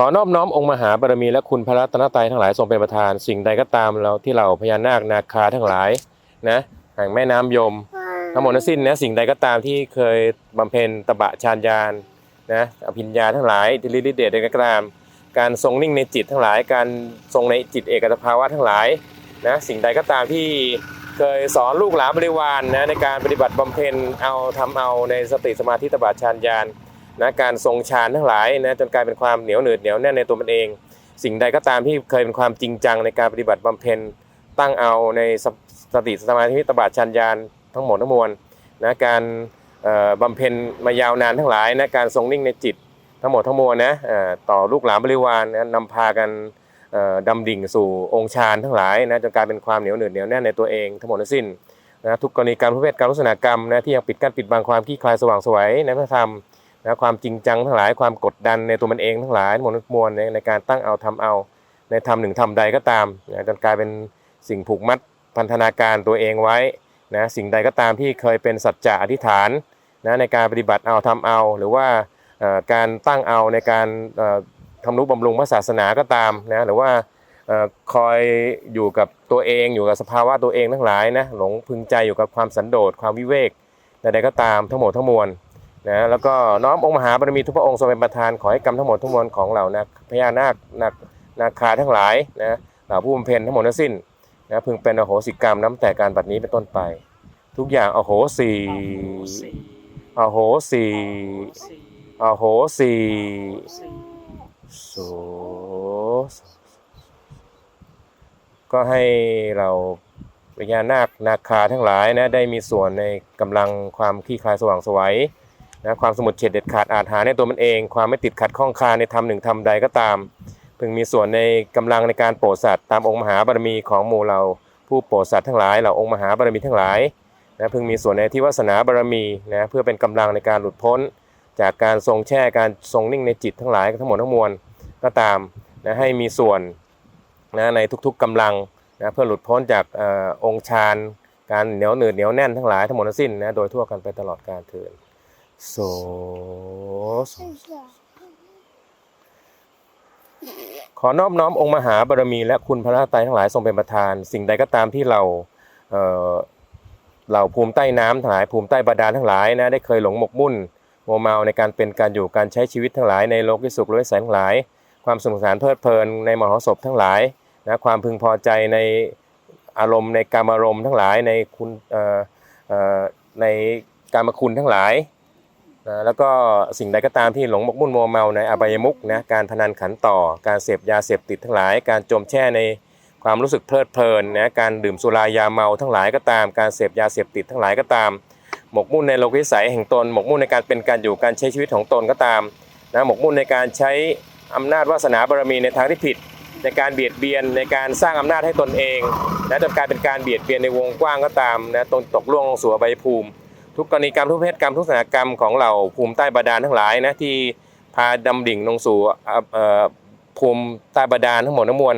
ขอนอบน้อมองค์มหาบารมีและคุณพระรัตนตรัยทั้งหลายทรงเป็นประธาน สิ่งใดก็ตามเราที่เราพญานาคนาคาทั้งหลายนะแห่งแม่น้ำยม ทั้งหมดทั้งสิ้นนะสิ่งใดก็ตามที่เคยบำเพ็ญตบะฌานญาณนะอภิญญาทั้งหลายดิลิลิเดชใดก็ตาม การทรงนิ่งในจิตทั้งหลาย การทรงในจิตเอกสภาวะทั้งหลายนะสิ่งใดก็ตามที่เคยสอนลูกหลานบริวารนะในการปฏิบัติบำเพ็ญเอาทำเอาในสติสมาธิตบะฌานญาณ นะการทรงฌานทั้งหลายนะจนกลายเป็นความเหนียวหนืดเหนียวแน่นในตัวมันเอง สิ่งใดก็ตามที่เคยเป็นความจริงจังในการปฏิบัติบำเพ็ญตั้งเอาในสสติสมาธิตบะฌานญาณทั้งหมดทั้งมวลนะการบำเพ็ญมายาวนานทั้งหลายนะการทรงนิ่งในจิตทั้งหมดทั้งมวลนะต่อลูกหลานบริวารนะนำพากันดำดิ่งสู่องค์ฌานทั้งหลายนะจนกลายเป็นความเหนียวหนืดเหนียวแน่นในตัวเอง ทั้งหมดทั้งสิ้นนะทุกกรณีการประเภทการลักษณะกรรมนะที่ยังปิดกั้นปิดบังความขี้คลายสว่างสวยในพระธรรม นะความจริงจังทั้งหลายความกดดันในตัวมันเองทั้งหลายทั้งหมดทั้งมวลในในการตั้งเอาทำเอา ในธรรมหนึ่งธรรมใดก็ตามนะจนกลายเป็นสิ่งผูกมัดพันธนาการตัวเองไว้นะสิ่งใดก็ตามที่เคยเป็นสัจจะอธิษฐานนะในการปฏิบัติเอาทำเอา หรือว่าการตั้งเอาในการทำนุบำรุงพระศาสนาก็ตามนะหรือว่าคอยอยู่กับตัวเองอยู่กับสภาวะตัวเองทั้งหลายนะหลงพึงใจอยู่กับความสันโดษความวิเวกใดๆก็ตามทั้งหมดทั้งมวล นะแล้วก็น้อมองค์มหาบารมีทุกพระองค์ทรงเป็นประธานขอให้กรรมทั้งหมดทั้งมวลของเหล่านะพญานาคนาคนาคาทั้งหลายนะเหล่าผู้บำเพ็ญทั้งหมดทั้งสิ้นนะพึงเป็นอโหสิกรรมน้ำแต่การบัดนี้เป็นต้นไป ทุกอย่างอโหสีอโหสีอโหสีโสก็ให้เราวิญานาคนาคาทั้งหลายนะได้มีส่วนในกำลังความขี้คลายสว่างสวัย นะความสมุดเฉดเด็ดขาดอาจหาในตัวมันเอง ความไม่ติดขัดข้องคาในธรรมหนึ่งธรรมใดก็ตาม พึงมีส่วนในกำลังในการโปรดสัตว์ตามองค์มหาบารมีของหมู่เราผู้โปรดสัตว์ทั้งหลายเหล่าองค์มหาบารมีทั้งหลายนะพึงมีส่วนในที่วาสนาบารมีนะเพื่อเป็นกำลังในการหลุดพ้น จากการทรงแช่การทรงนิ่งในจิตทั้งหลายทั้งหมดทั้งมวลก็ตามนะให้มีส่วนนะในทุกๆกำลังนะเพื่อหลุดพ้นจากอองค์ฌานการเหนียวหนืดเหนียวแน่นทั้งหลายทั้งหมดทั้งสิ้นนะโดยทั่วกันไปตลอดกาลเถิด โสโสขอนอบน้อมองค์มหาบารมี และคุณพระรัตนตรัยทั้งหลายทรงเป็นประธาน สิ่งใดก็ตามที่เราเเราภูมิใต้น้ำทั้งหลายภูมิใต้บาดาลทั้งหลายนะได้เคยหลงหมกมุ่นโมเมาในการเป็นการอยู่การใช้ชีวิตทั้งหลายในโลกที่สุขและวิสัยทั้งหลาย ความสนุกสนานเพลิดเพลินในมหรสพทั้งหลายนะความพึงพอใจในอารมณ์ในการอารมณ์ทั้งหลายในคุณในการมคุณทั้งหลาย นะแล้วก็สิ่งใดก็ตามที่หลงหมกมุ่นมัวเมาในอบายมุกนะการพนันขันต่อ การเสพยาเสพติดทั้งหลาย การจมแช่ในความรู้สึกเพลิดเพลินนะการดื่มสุรายาเมาทั้งหลายก็ตาม การเสพยาเสพติดทั้งหลายก็ตาม หมกมุ่นในโลกวิสัยแห่งตน หมกมุ่นในการเป็นการอยู่การใช้ชีวิตของตนก็ตามนะหมกมุ่นในการใช้อำนาจวาสนาบารมีในทางที่ผิด ในการเบียดเบียนในการสร้างอำนาจให้ตนเองนะจนกลายเป็นการเบียดเบียนในวงกว้างก็ตามนะตนตกล่วงลงสู่อบภูมิ ทุกกรณีกรรมทุกเพศกรรมทุกสถานกรรมของเราภูมิใต้บาดาลทั้งหลายนะที่พาดำดิ่งลงสู่ภูมิใต้บาดาลทั้งหมดทั้งมวล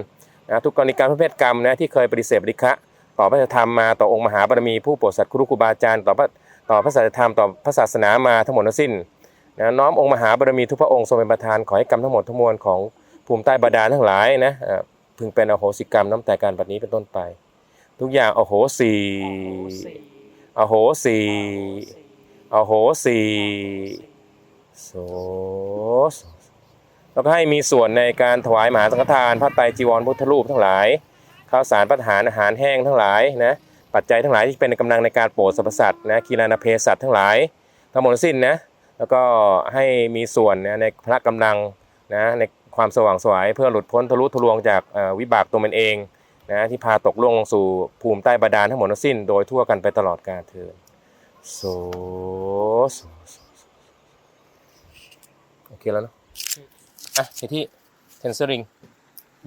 นะทุกกรณีกรรมทุกเพศกรรมนะที่เคยปฏิเสธบริคะต่อพระธรรมมาต่อองค์มหาบารมีผู้โปรดสัตว์ครูครูบาอาจารย์ต่อพระต่อพระสัจธรรมต่อพระศาสนามาทั้งหมดทั้งสิ้นนะน้อมองค์มหาบารมีทุกพระองค์ทรงเป็นประธานขอให้กรรมทั้งหมดทั้งมวลของภูมิใต้บาดาลทั้งหลายนะพึงเป็นอโหสิกรรมน้ำแต่การบัดนี้เป็นต้นไป ทุกอย่างอโหสี อโหสีอโหสีโสโสแล้วก็ให้มีส่วนในการถวายมหาสังฆทานพระไตรจีวรพุทธรูปทั้งหลายข้าวสารพัฒหารอาหารแห้งทั้งหลายนะปัจจัยทั้งหลายที่เป็นกำลังในการโปรดสรรพสัตว์นะคีลานาเพสัตว์ทั้งหลายทั้งหมดสิ้นนะแล้วก็ให้มีส่วนนะในพระกำลังนะในความสว่างสวยเพื่อหลุดพ้นทะลุทะลวงจากวิบากตัวมันเอง นะที่พาตกล่วงลงสู่ภูมิใต้บาดาลทั้งหมดทั้งสิ้น โดยทั่วกันไปตลอดกาลเถิดโสโสโสโสโอเคแล้วเนอะอะไปที่เทนเซอริง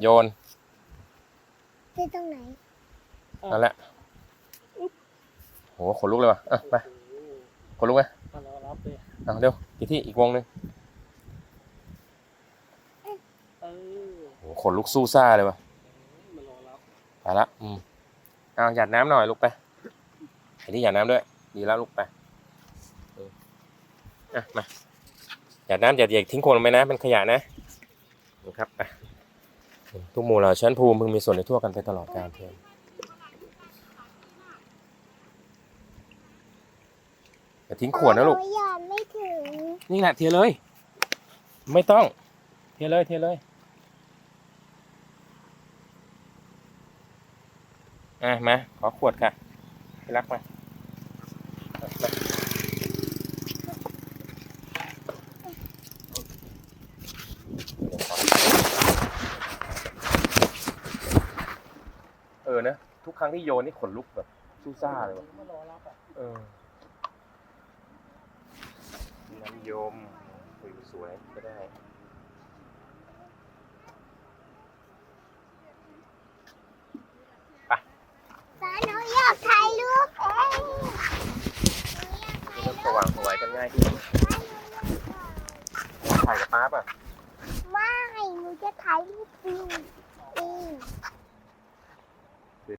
โยนที่ตรงไหนนั่นแหละโหขนลุกเลยว่ะอะไปขนลุกไหมมารอรับเลยเอาเร็วอีกที่อีกวงหนึ่งเออโหขนลุกสู้ซ่าเลยว่ะมารอรับ ไปละอืมเอาหยาดน้ำหน่อยลุกไปไอ้ที่หยาดน้ำด้วย ดีแล้วลุกไปเอออะมาหยาดน้ำอย่าอย่าทิ้งโคลนลงไปนะเป็นขยะนะนะครับไปทุกหมู่เหล่าชั้นภูมิพึงมีส่วนในทั่วกันไปตลอดกาลเทินอย่าทิ้งขวดนะลูกหหยอดไม่ถึง นี่แหละเทเลย ไม่ต้อง เทเลย เทเลย อะมา ขอขวดค่ะพี่รักมาเออนะทุกครั้งที่โยนนี่ขนลุกแบบสู้ซ่าเลยว่ะเออน้ำยมสวยก็ได้ายถ่ายกับป้าป่ะ ไม่หนูจะถ่ายรูปจริง